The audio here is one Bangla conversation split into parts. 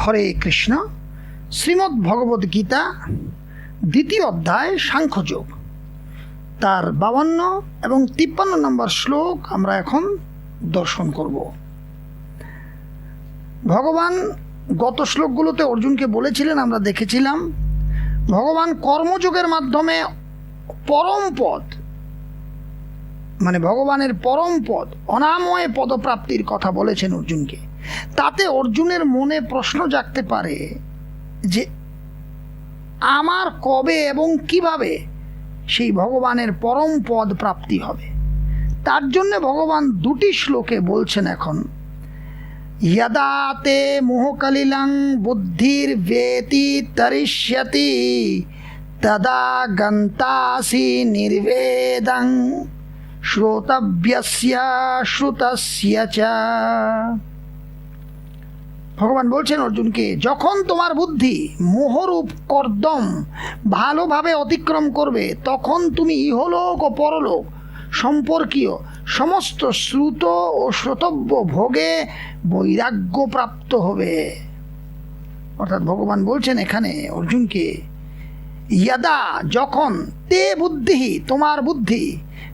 হরে কৃষ্ণ, শ্রীমদ্ ভগবদ গীতা, দ্বিতীয় অধ্যায়, সাংখ্যযোগ। তার বাবান্ন এবং তিপ্পান্ন নম্বর শ্লোক আমরা এখন দর্শন করব। ভগবান গত শ্লোকগুলোতে অর্জুনকে বলেছিলেন, আমরা দেখেছিলাম, ভগবান কর্মযোগের মাধ্যমে পরম পদ মানে ভগবানের পরম পদ, অনাময় পদপ্রাপ্তির কথা বলেছেন অর্জুনকে। তাতে অর্জুনের মনে প্রশ্ন জাগতে পারে যে আমার কবে এবং কীভাবে সেই ভগবানের পরম পদ প্রাপ্তি হবে। তার জন্য ভগবান দুটি শ্লোকে বলছেন এখন ইয়াদাতে মোহকালিলাং বুদ্ধির বেতি তরিষ্যতি, তদা গন্তাসি নির্বেদং শ্রোতব্যস্য শ্রুতস্য চ। ভগবান বলছেন অর্জুনকে, যখন তোমার বুদ্ধি মোহরূপ কর্দম ভালোভাবে অতিক্রম করবে, তখন তুমি ইহলোক ও পরলোক, সম্পর্কীয় সমস্ত শ্রুত ও শ্রোতব্য ভোগে বৈরাগ্য প্রাপ্ত হবে। অর্থাৎ ভগবান বলছেন এখানে অর্জুনকে, ইয়াদা যখন তে বুদ্ধি তোমার বুদ্ধি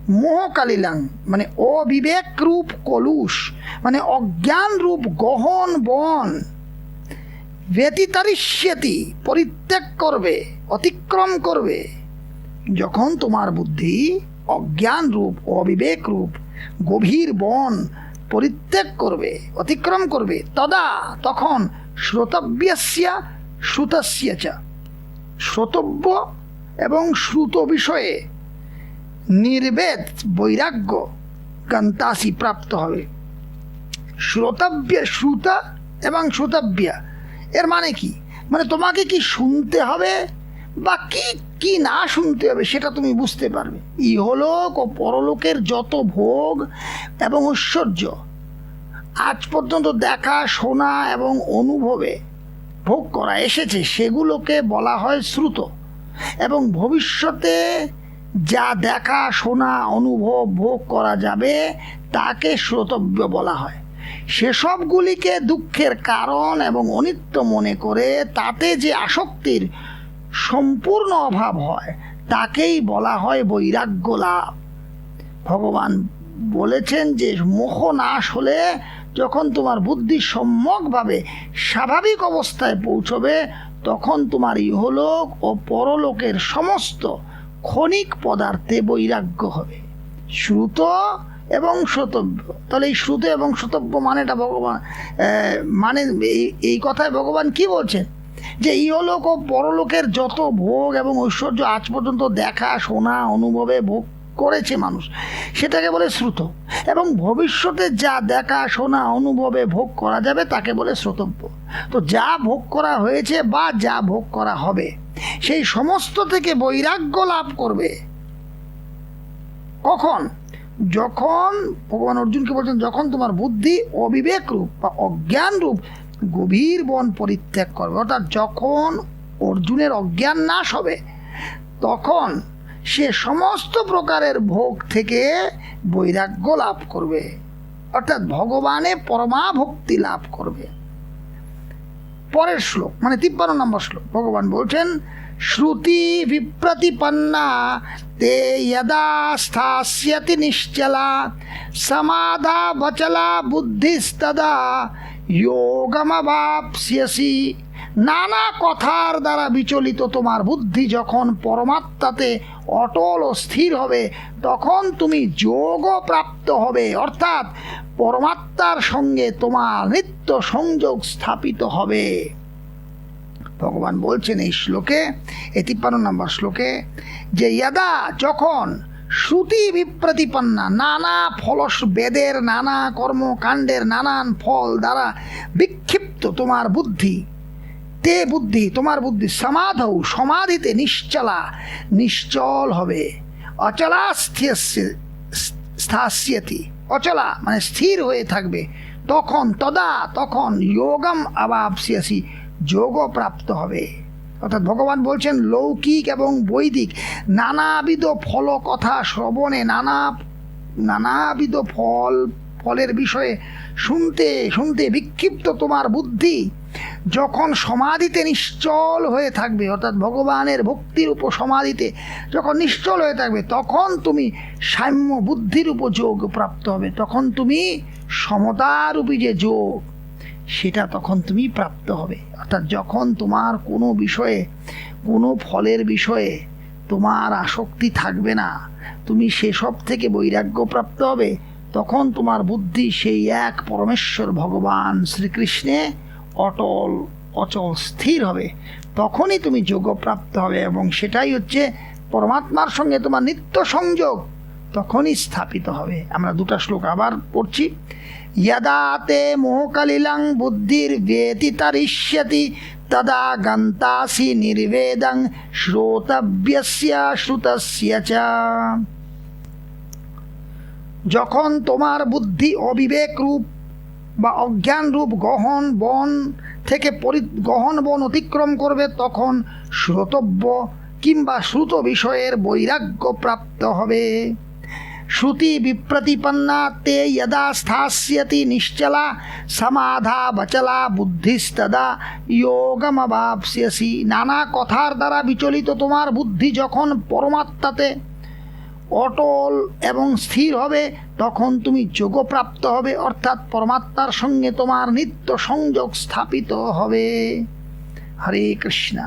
মোহকালিলাং মানে অবিবেক রূপ কলুষ মানে অজ্ঞান রূপ গহন বন, ব্যতিতারিষ্যতি, পরিত্যাগ করবে, অতিক্রম করবে। যখন তোমার বুদ্ধি অজ্ঞান রূপ, অবিবেক রূপ, গভীর বন পরিত্যাগ করবে, অতিক্রম করবে, তদা তখন শ্রোতব্যস্য, শ্রুতস্য চ, শ্রোতব্য এবং শ্রুত বিষয়ে নির্বেদ বৈরাগ্য গন্তাসি প্রাপ্ত হবে। শ্রোতব্য শ্রুতা এবং শ্রোতব্য, এর মানে কি? মানে তোমাকে কি শুনতে হবে বা কি কি না শুনতে হবে সেটা তুমি বুঝতে পারবে। ইহলোক ও পরলোকের যত ভোগ এবং ঐশ্বর্য, আজ পর্যন্ত দেখা, শোনা এবং অনুভবে ভোগ করা এসেছে, সেগুলোকে বলা হয় শ্রুত এবং ভবিষ্যতে যা দেখা, শোনা, অনুভব, ভোগ করা যাবে, তাকে শ্রোতব্য বলা হয়। সেসবগুলিকে দুঃখের কারণ এবং অনিত্য মনে করে তাতে যে আসক্তির সম্পূর্ণ অভাব হয়, তাকেই বলা হয় বৈরাগ্য লাভ। ভগবান বলেছেন যে, মোহ নাশ হলে যখন তোমার বুদ্ধি সম্যকভাবে স্বাভাবিক অবস্থায় পৌঁছবে, তখন তোমার ইহলোক ও পরলোকের সমস্ত ক্ষণিক পদার্থে বৈরাগ্য হবে। শ্রুত এবং শ্রোতব্য তাহলে এই শ্রুত এবং শ্রোতব্য মানেটা ভগবান মানে এই কথায় ভগবান কি বলছেন? যে ইহলোক ও পরলোকের যত ভোগ এবং ঐশ্বর্য আজ পর্যন্ত দেখা, শোনা, অনুভবে ভোগ করেছে মানুষ, সেটাকে বলে শ্রুত। এবং ভবিষ্যতে যা দেখা, শোনা, অনুভবে ভোগ করা যাবে, তাকে বলে শ্রোতব্য। তো যা ভোগ করা হয়েছে বা যা ভোগ করা হবে সেই সমস্ত থেকে বৈরাগ্য লাভ করবে। কখন? যখন ভগবান অর্জুনকে বলছেন, যখন তোমার বুদ্ধি অবিবেক রূপ বা অজ্ঞান রূপ গভীর বন পরিত্যাগ করবে। অর্থাৎ যখন অর্জুনের অজ্ঞান নাশ হবে, তখন সে সমস্ত প্রকারের ভোগ থেকে বৈরাগ্য লাভ করবে। অর্থাৎ ভগবানে পরমাভক্তি লাভ করবে। পরের শ্লোক মানে তিপ্পান্ন নম্বর শ্লোক, ভগবান বলছেন শ্রুতি বিপ্রতিপন্না, তে যদা স্থাস্যতি নিশ্চলা সমাধা বচলা বুদ্ধিস্তদা, যোগমবাপস্যসি। নানা কথার দ্বারা বিচলিত তোমার বুদ্ধি যখন পরমাত্মাতে অটল ও স্থির হবে, তখন তুমি যোগ প্রাপ্ত হবে। অর্থাৎ পরমাত্মার সঙ্গে তোমার নিত্য সংযোগ স্থাপিত হবে। ভগবান বলছেন এই শ্লোকে এই তিপ্পান্ন নম্বর শ্লোকে, যে ইয়াদা যখন শ্রুতি বিপ্রতিপন্না নানা ফলস বেদের, নানা কর্মকাণ্ডের নানান ফল দ্বারা বিক্ষিপ্ত তোমার বুদ্ধি, তে বুদ্ধি, তোমার বুদ্ধি সমাধৌ, সমাধিতে নিশ্চলা, নিশ্চল হবে, অচলা স্থাস্যতি, অচলা মানে স্থির হয়ে থাকবে, তখন তদা, তখন যোগম আবাপসিয়াসি যোগ প্রাপ্ত হবে। অর্থাৎ ভগবান বলছেন লৌকিক এবং বৈদিক। নানাবিধ ফল কথা শ্রবণে নানা, নানাবিধ ফল, ফলের বিষয়ে শুনতে শুনতে বিক্ষিপ্ত তোমার বুদ্ধি। যখন সমাধিতে নিশ্চল হয়ে থাকবে, অর্থাৎ ভগবানের ভক্তির উপর সমাধিতে যখন নিশ্চল হয়ে থাকবে, তখন তুমি সাম্য বুদ্ধির উপর যোগ প্রাপ্ত হবে। তখন তুমি সমতারূপী যে যোগ সেটা তখন তুমি প্রাপ্ত হবে। অর্থাৎ যখন তোমার কোনো বিষয়ে, কোনো ফলের বিষয়ে তোমার আসক্তি থাকবে না, তুমি সেসব থেকে বৈরাগ্য প্রাপ্ত হবে, তখন তোমার বুদ্ধি সেই এক পরমেশ্বর ভগবান শ্রীকৃষ্ণে অটল, অচল, স্থির হবে। তখনই তুমি যোগপ্রাপ্ত হবে এবং সেটাই হচ্ছে পরমাত্মার সঙ্গে তোমার নিত্য সংযোগ তখনই স্থাপিত হবে। আমরা দুটা শ্লোক আবার পড়ছি। তে মোহকালিলাং বুদ্ধির ব্যতিতরিষ্যতি তদা গন্তাসি নির্বেদং শ্রোতব্যস্য শ্রুতস্য চ যখন তোমার বুদ্ধি অবিবেক রূপ বা অজ্ঞান রূপ গহন বন থেকে পরি গহন বন অতিক্রম করবে, তখন শ্রোতব্য কিংবা শ্রুত বিষয়ের বৈরাগ্য প্রাপ্ত হবে। শ্রুতি বিপ্রতিপন্না তে যদা স্থাস্যতি নিশ্চলা, সমাধা বচলা, বুদ্ধিস্তদা যোগমবাপ্স্যসি নানা কথার দ্বারা বিচলিত তোমার বুদ্ধি যখন পরমাত্মাতে অটল এবং স্থির হবে, তখন তুমি যোগপ্রাপ্ত হবে, অর্থাৎ পরমাত্মার সঙ্গে তোমার নিত্য সংযোগ স্থাপিত হবে। হরে কৃষ্ণা।